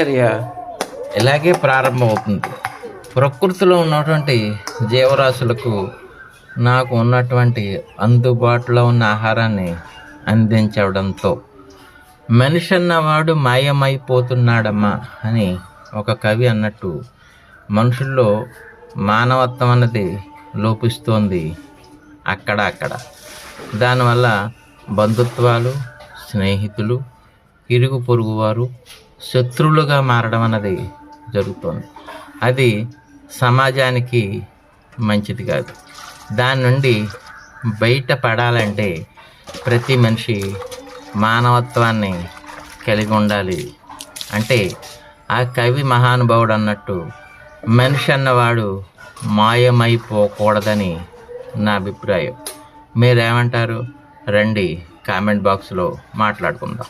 చర్య ఇలాగే ప్రారంభమవుతుంది. ప్రకృతిలో ఉన్నటువంటి జీవరాశులకు నాకు ఉన్నటువంటి అందుబాటులో ఉన్న ఆహారాన్ని అందించడంతో మనిషి అన్నవాడు మాయమైపోతున్నాడమ్మా అని ఒక కవి అన్నట్టు మనుషుల్లో మానవత్వం అన్నది లోపిస్తోంది అక్కడ అక్కడ దానివల్ల బంధుత్వాలు స్నేహితులు ఇరుగు పొరుగు వారు శత్రువులుగా మారడం అన్నది జరుగుతుంది. అది సమాజానికి మంచిది కాదు. దాని నుండి బయటపడాలంటే ప్రతి మనిషి మానవత్వాన్ని కలిగి ఉండాలి. అంటే ఆ కవి మహానుభావుడు అన్నట్టు మనిషి అన్నవాడు మాయమైపోకూడదని నా అభిప్రాయం. మీరేమంటారు? రండి కామెంట్ బాక్స్లో మాట్లాడుకుందాం.